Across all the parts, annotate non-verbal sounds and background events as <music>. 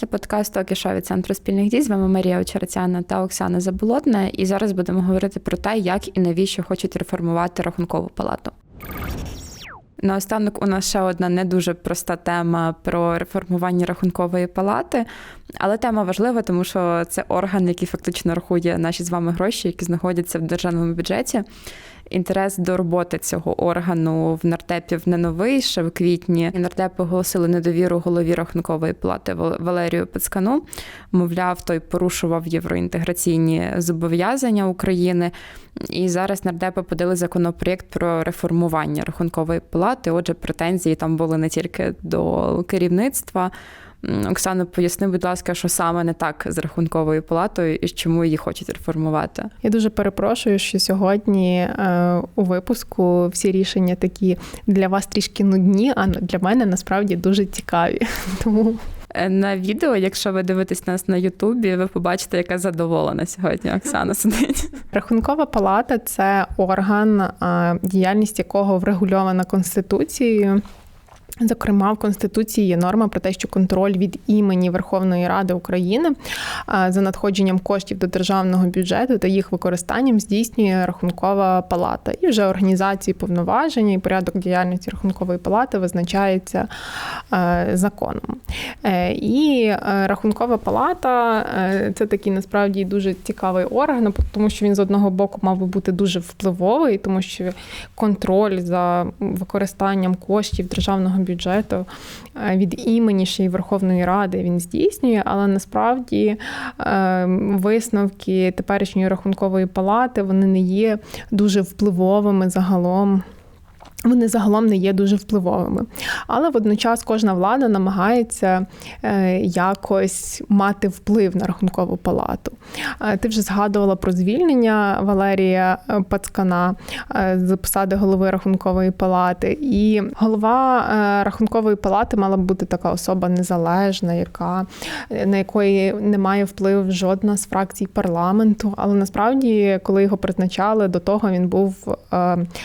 Це подкаст Токішо від центру спільних дій. З вами Марія Очерцяна та Оксана Заболотна. І зараз будемо говорити про те, як і навіщо хочуть реформувати рахункову палату. Наостанок у нас ще одна не дуже проста тема про реформування рахункової палати, але тема важлива, тому що це орган, який фактично рахує наші з вами гроші, які знаходяться в державному бюджеті. Інтерес до роботи цього органу в нардепів не новий. Ще в квітні нардепи оголосили недовіру голові рахункової палати Валерію Пацкану. Мовляв, той порушував євроінтеграційні зобов'язання України. І зараз нардепи подали законопроєкт про реформування рахункової палати. Отже, претензії там були не тільки до керівництва. Оксано, поясни, будь ласка, що саме не так з рахунковою палатою і чому її хочуть реформувати? Я дуже перепрошую, що сьогодні е, у випуску всі рішення такі для вас трішки нудні, а для мене насправді дуже цікаві. <laughs> Тому. Е, на відео, якщо ви дивитесь нас на Ютубі, ви побачите, яка задоволена сьогодні Оксана сидить. Рахункова палата це орган, е, діяльність якого врегульована конституцією. Зокрема, в Конституції є норма про те, що контроль від імені Верховної Ради України за надходженням коштів до державного бюджету та їх використанням здійснює рахункова палата. І вже організації повноваження і порядок діяльності рахункової палати визначається законом. Е, і е, рахункова палата е, це такий насправді дуже цікавий орган, тому що він з одного боку мав би бути дуже впливовий, тому що контроль за використанням коштів державного бюджету бюджету е, від імені ще й Верховної Ради він здійснює, але насправді е, висновки теперішньої рахункової палати вони не є дуже впливовими загалом. Вони загалом не є дуже впливовими. Але водночас кожна влада намагається е, якось мати вплив на рахункову палату. Е, ти вже згадувала про звільнення Валерія е, Пацкана з посади голови рахункової палати. І голова рахункової палати мала б бути така особа незалежна, яка на якої немає впливу жодна з фракцій парламенту. Але насправді, коли його призначали, до того він був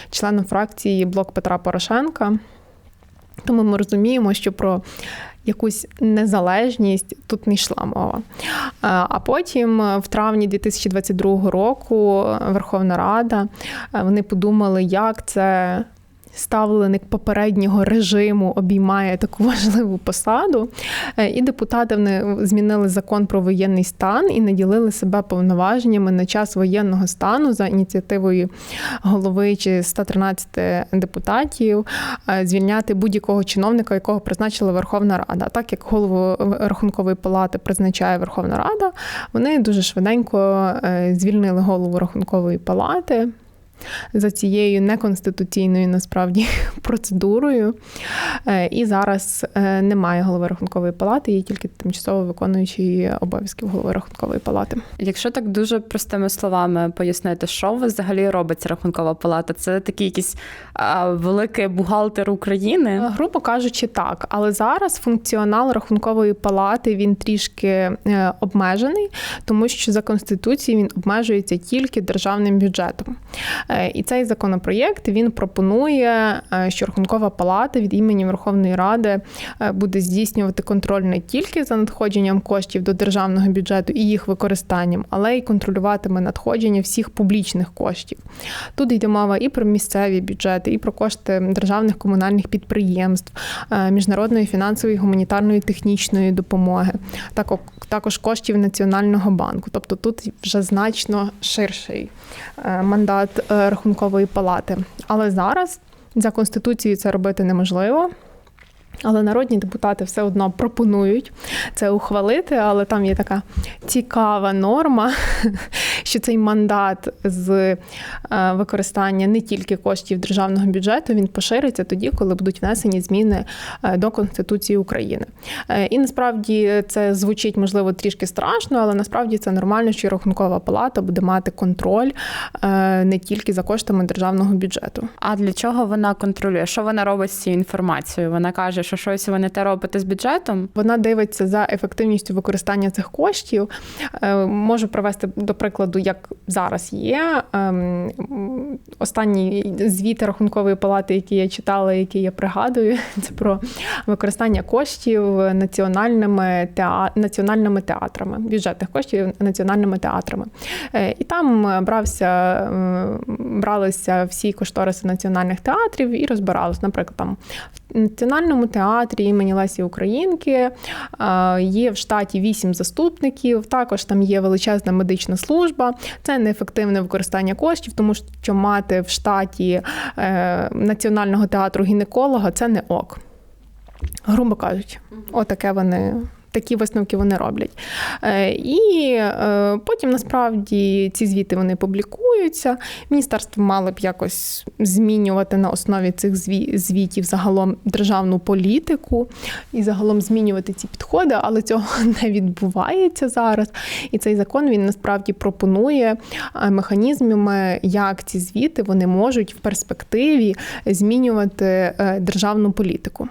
членом фракції блок Петра Порошенка. Тому ми розуміємо, що про якусь незалежність тут не йшла мова. А потім, в травні 2022 року, Верховна Рада вони подумали, як це ставленик попереднього режиму обіймає таку <laughs> важливу посаду, е, і депутати вони змінили закон про воєнний стан і наділили себе повноваженнями на час воєнного стану за ініціативою голови чи 113 депутатів е, звільняти будь-якого чиновника, якого призначила Верховна Рада. Так як голову рахункової палати призначає Верховна Рада, вони дуже швиденько е, звільнили голову рахункової палати за цією неконституційною насправді <laughs> процедурою. Е, і зараз е, немає голови рахункової палати, є тільки тимчасово виконуючий обов'язків голови рахункової палати. Якщо так дуже простими словами пояснити, що взагалі робить рахункова палата, це такий якийсь великий бухгалтер України. Е, грубо кажучи, так. Але зараз функціонал рахункової палати він трішки обмежений, тому що за конституцією він обмежується тільки державним бюджетом. Е, і цей законопроєкт він пропонує, е, що Рахункова палата від імені Верховної Ради е, буде здійснювати контроль не тільки за надходженням коштів до державного бюджету і їх використанням, але й контролюватиме надходження всіх публічних коштів. Тут йде мова і про місцеві бюджети, і про кошти державних комунальних підприємств, міжнародної фінансової, гуманітарної технічної допомоги, також коштів Національного банку. Тобто тут вже значно ширший мандат рахункової палати. Але зараз за конституцією це робити неможливо. Але народні депутати все одно пропонують це ухвалити, але там є така цікава норма, <laughs> що цей мандат з е, використання не тільки коштів державного бюджету він пошириться тоді, коли будуть внесені зміни е, до Конституції України. Е, і насправді це звучить можливо трішки страшно, але насправді це нормально, що рахункова палата буде мати контроль не тільки за коштами державного бюджету. А для чого вона контролює? Що вона робить з цією інформацією? Вона каже що щось ви не те робите з бюджетом. Вона дивиться за ефективністю використання цих коштів. Е, Можу привести до прикладу, як зараз є. Ем, Останні звіти рахункової палати, які я читала, які я пригадую, <laughs> це про використання коштів національними національними театрами, бюджетних коштів національними театрами. Е, І там брався, е, бралися всі кошториси національних театрів і розбиралися. Наприклад, там в Національному театрі імені Лесі Українки е, є в штаті вісім заступників. Також там є величезна медична служба. Це неефективне використання коштів, тому що мати в штаті е, національного театру гінеколога це не ок. Грубо кажучи, отаке вони. Такі висновки вони роблять. Е, І е, потім насправді ці звіти вони публікуються. Міністерство мало б якось змінювати на основі цих зві- звітів загалом державну політику і загалом змінювати ці підходи, але цього <laughs> не відбувається зараз. І цей закон він насправді пропонує е, механізмами, як ці звіти вони можуть в перспективі змінювати державну політику.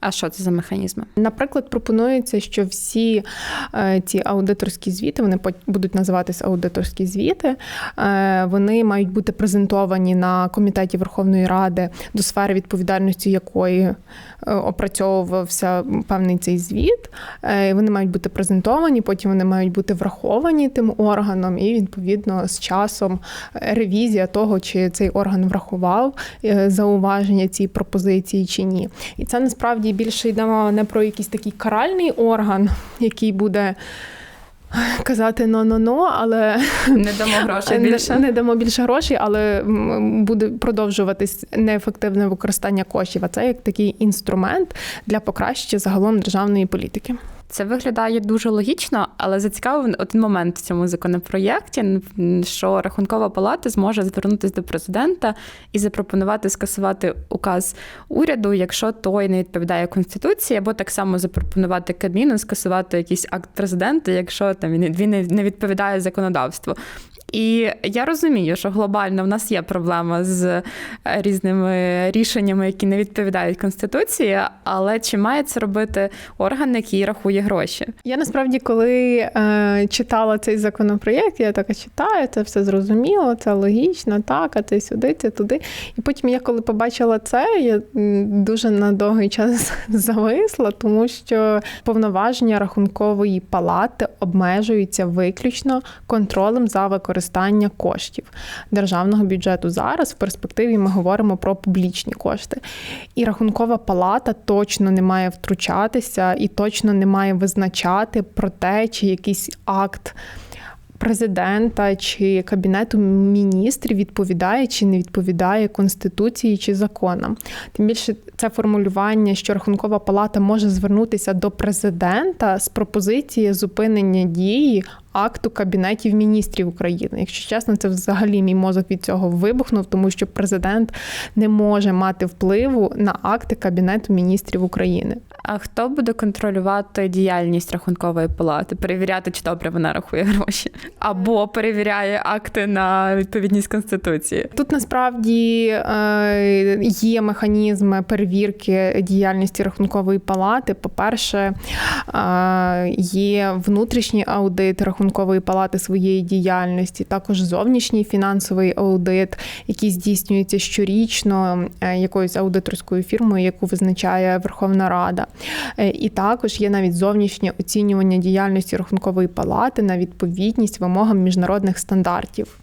А що це за механізми? Наприклад, пропонується, що всі е, ці аудиторські звіти, вони будуть називатися аудиторські звіти, е, вони мають бути презентовані на комітеті Верховної Ради, до сфери відповідальності якої е, опрацьовувався певний цей звіт. Вони мають бути презентовані, потім вони мають бути враховані тим органом, і відповідно з часом ревізія того, чи цей орган врахував зауваження цієї пропозиції чи ні. І це насправді більше йде мова не про якийсь такий каральний орган, який буде казати но-но-но, але Не дамо грошей більше. не, не дамо більше грошей, але буде продовжуватись неефективне використання коштів. А це як такий інструмент для покращення загалом державної політики. Це виглядає дуже логічно, але зацікавив один момент в цьому законопроєкті, що рахункова палата зможе звернутися до президента і запропонувати скасувати указ уряду, якщо той не відповідає конституції, або так само запропонувати Кабміну скасувати якийсь акт президента, якщо там він не відповідає законодавству. І я розумію, що глобально в нас є проблема з е, різними рішеннями, які не відповідають конституції, але чи має це робити орган, який рахує гроші? Я насправді, коли е, читала цей законопроєкт, я така читаю, це все зрозуміло, це логічно, так, а це сюди, це туди. І потім я коли побачила це, я дуже на довгий час <laughs> зависла, тому що повноваження рахункової палати обмежуються виключно контролем за використання коштів державного бюджету. Зараз в перспективі ми говоримо про публічні кошти. І рахункова палата точно не має втручатися і точно не має визначати про те, чи якийсь акт. Президента чи кабінету міністрів відповідає чи не відповідає конституції чи законам. Тим більше це формулювання, що рахункова палата може звернутися до президента з пропозицією зупинення дії акту кабінетів міністрів України. Якщо чесно, це взагалі мій мозок від цього вибухнув, тому що президент не може мати впливу на акти кабінету міністрів України. А хто буде контролювати діяльність рахункової палати, перевіряти, чи добре вона рахує гроші, або перевіряє акти на відповідність конституції? Тут насправді е, є механізми перевірки діяльності рахункової палати. По-перше, е, є внутрішній аудит рахункової палати своєї діяльності, також зовнішній фінансовий аудит, який здійснюється щорічно е, якоюсь аудиторською фірмою, яку визначає Верховна Рада. Е, І також є навіть зовнішнє оцінювання діяльності рахункової палати на відповідність вимогам міжнародних стандартів.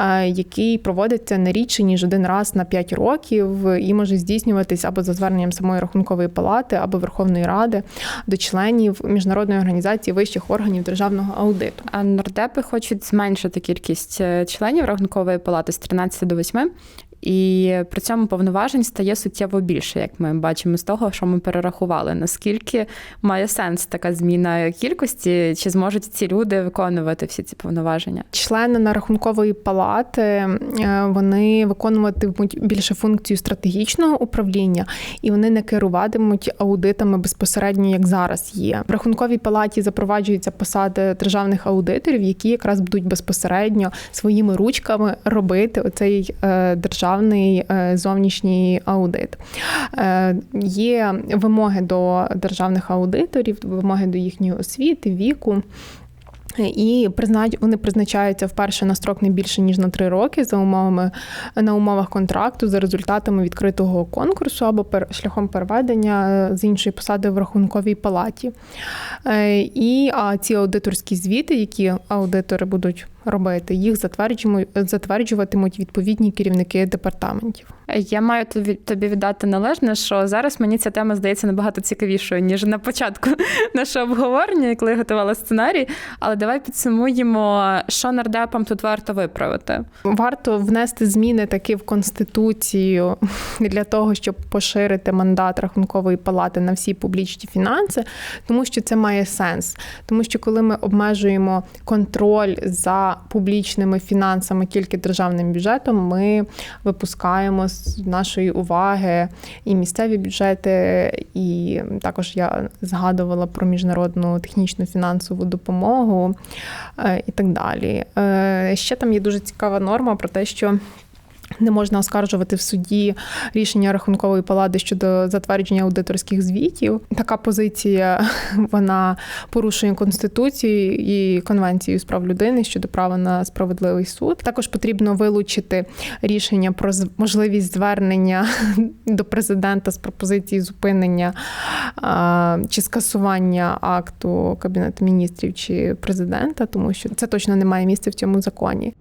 е, Який проводиться не рідше ніж один раз на 5 років і може здійснюватись або за зверненням самої рахункової палати, або Верховної Ради до членів міжнародної організації вищих органів державного аудиту. А нардепи хочуть зменшити кількість е, членів рахункової палати з 13 до 8, і при цьому повноважень стає суттєво більше, як ми бачимо з того, що ми перерахували. Наскільки має сенс така зміна кількості, чи зможуть ці люди виконувати всі ці повноваження? Члени на рахункової палати е, вони виконуватимуть більше функцію стратегічного управління, і вони не керуватимуть аудитами безпосередньо, як зараз є. В рахунковій палаті запроваджуються посади державних аудиторів, які якраз будуть безпосередньо своїми ручками робити оцей е, державний державний е, зовнішній аудит. Е, Є вимоги до державних аудиторів, вимоги до їхньої освіти, віку. І признають, вони призначаються вперше на строк не більше ніж на три роки за умовами на умовах контракту за результатами відкритого конкурсу або шляхом переведення е, з іншої посади в рахунковій палаті. І а ці аудиторські звіти, які аудитори будуть робити, їх затверджуватимуть відповідні керівники департаментів. Я маю тобі тобі віддати належне, що зараз мені ця тема здається набагато цікавішою, ніж на початку <laughs> нашого обговорення, коли я готувала сценарій. Але давай підсумуємо, що нардепам тут варто виправити. Варто внести зміни таки в конституцію для того, щоб поширити мандат рахункової палати на всі публічні фінанси, тому що це має сенс. Тому що коли ми обмежуємо контроль за публічними фінансами тільки державним бюджетом, ми випускаємо з нашої уваги і місцеві бюджети, і також я згадувала про міжнародну технічну фінансову допомогу е, і так далі. Е, Ще там є дуже цікава норма про те, що. Не можна оскаржувати в суді рішення рахункової палати щодо затвердження аудиторських звітів. Така позиція <laughs> вона порушує конституцію і конвенцію з прав людини щодо права на справедливий суд. Також потрібно вилучити рішення про можливість звернення <laughs> до президента з пропозиції зупинення чи скасування акту кабінету міністрів чи президента, тому що це точно не має місця в цьому законі.